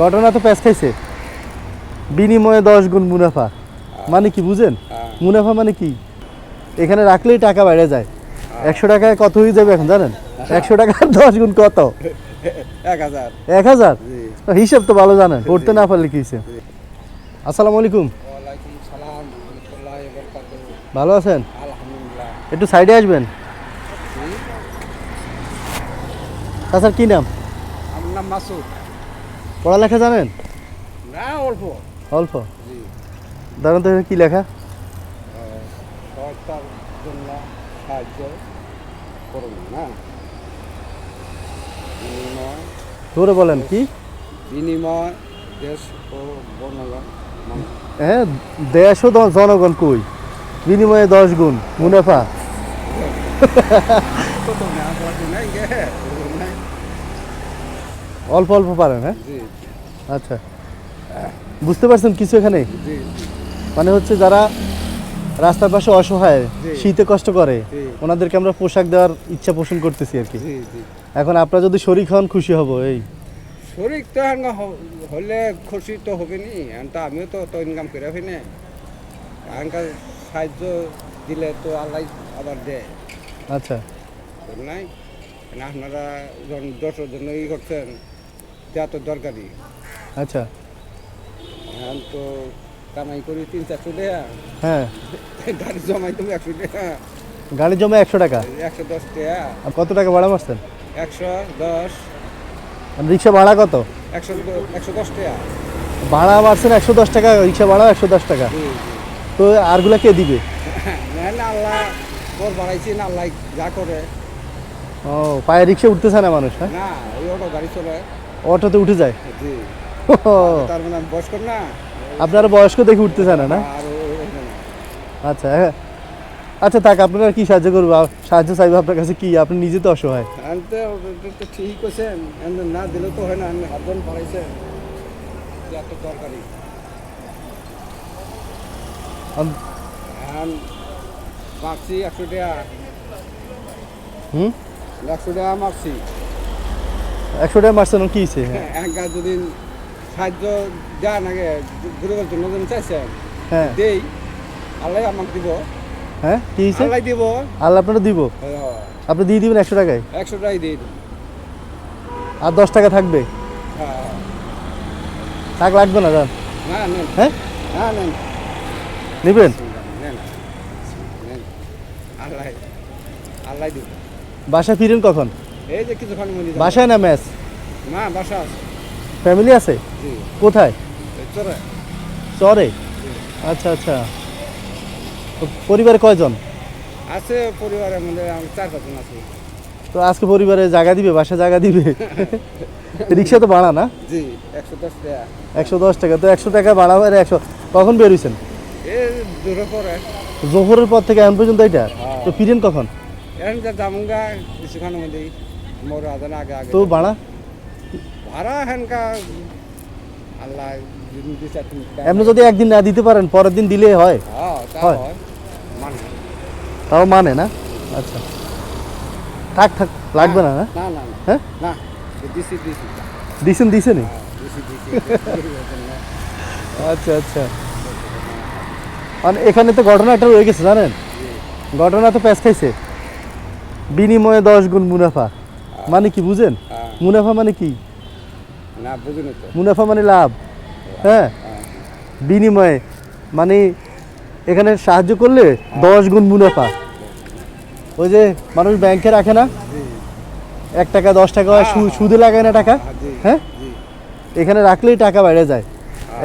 ঘটনা তো প্যাঁচ খাইছে। বিনিময়ে দশ গুণ মুনাফা। মানে কি বুঝেন? মুনাফা মানে কি? এখানে রাখলেই টাকা বাইরে যায়। একশো টাকায় কত হয়ে যাবে এখন জানেন? একশো টাকার দশ গুণ কত? এক হাজার। হিসাব তো ভালো জানেন পড়তে না পারলে কি আসসালামু আলাইকুম। সালাম ভালো আছেন? একটু সাইডে আসবেন। তাছাড়া কি নাম? আমার নাম মাসুদ। পড়ালেখা জানেন? না অল্প। অল্প? দাঁড়ান তো কি লেখা? সরকার জন্য সাহায্য করুন না? ধরে বলেন কি? বিনিময় দেশ ও বর্ণগণ হ্যাঁ দেশ ও জনগণ কই? বিনিময়ে দশ গুণ মুনাফা কত না কত নাই গে নাই অল্প অল্প পারেন হ্যাঁ? জি আচ্ছা। বুঝতে পারছেন কিছু এখানে? মানে হচ্ছে যারা রাস্তার পাশে অসহায়। শীতে কষ্ট করে ওনাদেরকে আমরা পোশাক দেওয়ার ইচ্ছা পোষণ করতেছি আর কি। এখন আপনারা যদি শরিক হন খুশি হব এই। শরীর তো হলে খুশি তো হবে নি আমিও তো তো ইনকাম করে হই না এখানকার সাহায্য দিলে তো আল্লাহ আবার দেয়। আচ্ছা। নাই আপনারা যখন দশের জন্য ই করছেন। যা তো দরকারি আচ্ছা। এখন তো কামাই করি তিন চারশো টাকা। হ্যাঁ। গাড়ি জমাই তুমি একশো টাকা। গাড়ি জমা একশো টাকা? একশো দশ টাকা। আর কত টাকা ভাড়া মারছেন? একশো দশ। রিক্সা ভাড়া কত? একশো একশো দশ টাকা। ভাড়া মারছেন একশো দশ টাকা রিক্সা ভাড়া একশো দশ টাকা। তো আরগুলা কে দিবে? না না আল্লাহ বর বাড়াইছি না আল্লাহ যা করে। ও পায়ে রিক্সা উঠতেছে না মানুষ হ্যাঁ? না ওই অটো গাড়ি চলে। অটোতে উঠে যায়। তার মানে বয়স্ক না। আপনারা বয়স্ক দেখে উঠতে না না? আচ্ছা হ্যাঁ। আচ্ছা থাক আপনারা কি সাহায্য করব? সাহায্য চাইব আপনার কাছে কি? আপনি নিজে তো অসহায়। তো ঠিক করছেন না দিলে তো হয় না হাতজন বাড়াইছেন এত দরকারি। এখন মারছি একশো টাকা। হুম? একশো টাকা মারছি। একশো টাকা মারছেন কি হয়েছে? হ্যাঁ এখানকার যদি সাহায্য দেন আগে গরিবের জন্য যদি চাইছেন হ্যাঁ। দেই আল্লাহ আমাকে দিব। হ্যাঁ কি হয়েছে? আল্লাহ দিব। আল্লাহ আপনারা দিব? হ্যাঁ, আপনি দিয়ে দিবেন একশো টাকায়? একশো টাকাই দিই আর দশ টাকা থাকবে? হ্যাঁ। টাকা লাগবে না যান। না নেন হ্যাঁ? নেবেন? নেন নেন আল্লাহ আল্লাহ দিব। বাসায় ফিরেন কখন? এই যে কিছুক্ষণ বাসায় না ম্যাচ না বাসা আছে। ফ্যামিলি আছে? কোথায়? চলে চরে। আচ্ছা আচ্ছা। তো পরিবারে কয়জন? আছে পরিবারের মধ্যে চার পাঁচজন আছি। তো আজকে পরিবারে জায়গা দিবে বাসা জায়গা দিবে? রিক্সা তো ভাড়া না? জি একশো দশ টাকা। একশো দশ টাকা। তো একশো টাকা ভাড়া হয়ে একশো কখন দূরে পরে। জোহরের পর থেকে এখন পর্যন্ত এটা? হ্যাঁ। তো ফিরেন কখন? এখন যা জামুঙ্গা কিছুক্ষণ মধ্যেই আদান আগে আগে তো ভাড়া আল্লাহ যদি টাকা- এমনি যদি একদিন না দিতে পারেন পরের দিন দিলে হয় হ্যাঁ তা হয়। হয় মানে তাও মানে না আচ্ছা থাক থাক লাগবে না না না না না হ্যাঁ না দিছি দিছি দিছেন দিছেনি দিছি দিছি আচ্ছা আচ্ছা মানে এখানে তো ঘটনা একটা রয়ে গেছে জানেন ঘটনা তো প্যাঁচ খাইছে বিনিময়ে দশ গুণ মুনাফা মানে কি বুঝেন? হ্যাঁ, মুনাফা মানে কি? মুনাফা মানে লাভ। হ্যাঁ? হ্যাঁ, বিনিময়ে। মানে এখানে সাহায্য করলে দশ গুণ মুনাফা। ওই যে মানুষ ব্যাংকে রাখে না? এক টাকা দশ টাকা হয়, সুদে লাগায় না টাকা? হ্যাঁ, হ্যাঁ? এখানে রাখলেই টাকা বাইরে যায়।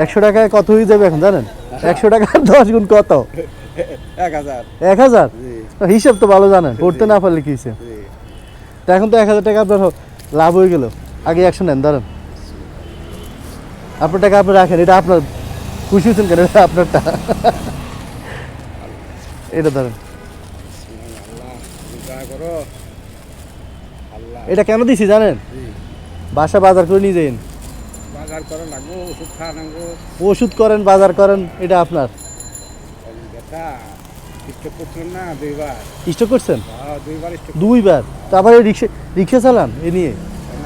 একশো টাকায় কত হয়ে যাবে এখন জানেন? একশো টাকার দশ গুণ কত? এক হাজার। এক হাজার? জি। হিসাব তো ভালো জানেন পড়তে না পারলে কি জি। তো এখন তো এক হাজার টাকা আপনার লাভ হয়ে গেল। আগে একশো নেন ধরেন আপনার টাকা আপনি রাখেন এটা আপনার খুশি হয়েছেন কেন? এটা আপনারটা। এটা আল্লাহ এটা কেন দিছি জানেন? বাসা বাজার করে নিয়ে যাইন। বাজার করা ওষুধ খাওয়া ওষুধ করেন বাজার করেন এটা আপনার। দুইবার। স্টক করছেন? হ্যাঁ দুইবার তারপরে রিক্সা রিক্সা চালান এ নিয়ে?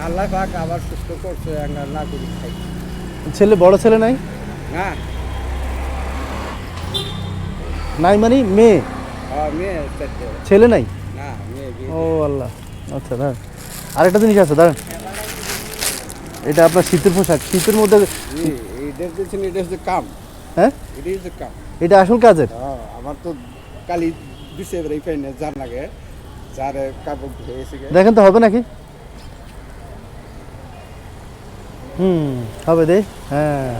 আল্লাহ পাক আবার সুস্থ করছে আমরা না করি ছেলে বড় ছেলে নাই? না। নাই মানে মেয়ে? হ্যাঁ ছেলে নাই? ও আল্লাহ। আচ্ছা দাঁড়ান। আরেকটা জিনিস আছে দাঁড়ান। এটা আপনার শীতের পোশাক। শীতের মধ্যে এটা হচ্ছে কাম। হ্যাঁ? এটা আসল কাজের? হ্যাঁ, আমার তো কালি দিছে এবার এই পাইনে যার লাগে যার কাপড় ধুয়েছে। দেখেন তো হবে নাকি? হুম হবে দে হ্যাঁ।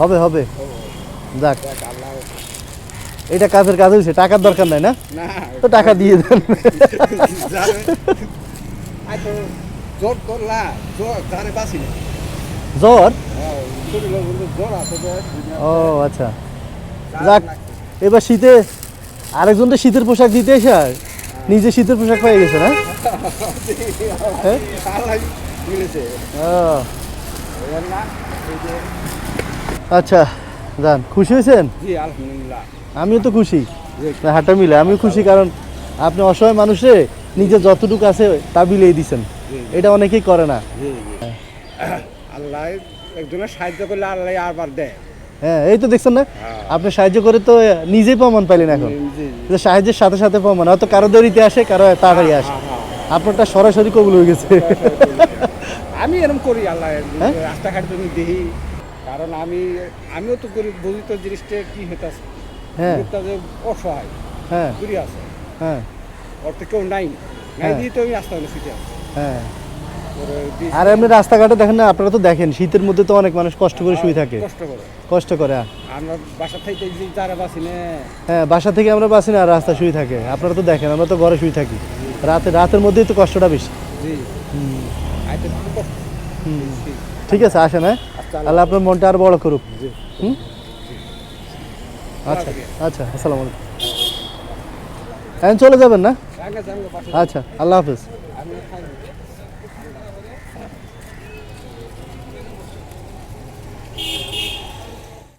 হবে হবে। যাক। এটা কাজের কাজ হয়েছে টাকার দরকার নাই না? তো টাকা দিয়ে দেন। জোর করলা বাসি জ্বর হ্যাঁ, জ্বর ও আচ্ছা। যাক। এবার শীতে আরেকজনটা শীতের পোশাক দিতে এসে আর নিজে শীতের পোশাক পেয়ে গেছে না? হ্যাঁ? আচ্ছা যান খুশি হয়েছেন? আমিও তো খুশি। হাঁটা মিলে। আমিও খুশি কারণ আপনি অসহায় মানুষে নিজে যতটুকু আছে তা বিলিয়ে দিছেন। জি এটা অনেকেই করে না। আল্লাহ একজনের সাহায্য করলে আল্লাহ আবার দেয়। হ্যাঁ এই তো দেখছেন না? হ্যাঁ। আপনি সাহায্য করে তো নিজেই প্রমাণ পাইলেন এখন। সাহায্যের সাথে সাথে প্রমাণ হয়তো কারও দেরিতে আসে কারও তাড়াতাড়ি আসে। হ্যাঁ, হ্যাঁ। আপনারটা সরাসরি কবুল হয়ে গেছে। আমি এরকম করি আল্লাহ? রাস্তাঘাট তুমি দেখি কারণ আমি আমিও তো করি বুঝি তো জিনিসটা কি হইতাছে। হ্যাঁ। অসহায় হ্যাঁ। ঘুরি আছে। হ্যাঁ। ওর তো কেউ নাই। নাই। দিয়ে তো আমি রাস্তা হলে ছুটে হ্যাঁ। আর এমনি রাস্তাঘাটে দেখেন না আপনারা তো দেখেন শীতের মধ্যে তো অনেক মানুষ কষ্ট করে শুয়ে থাকে। কষ্ট করে। কষ্ট করে। আমরা বাসা থেকে যারা বাসি না। হ্যাঁ বাসা থেকে আমরা বাসি না আর রাস্তা শুয়ে থাকে। আপনারা তো দেখেন আমরা তো ঘরে শুয়ে থাকি। রাতে রাতের মধ্যেই তো কষ্টটা বেশি। ঠিক আছে আসেন হ্যাঁ? আল্লাহ আপনার মনটা আর বড় করুক। হুম? আচ্ছা আচ্ছা আসসালামু আলাইকুম। হ্যাঁ চলে যাবেন না? আচ্ছা আল্লাহ হাফিজ।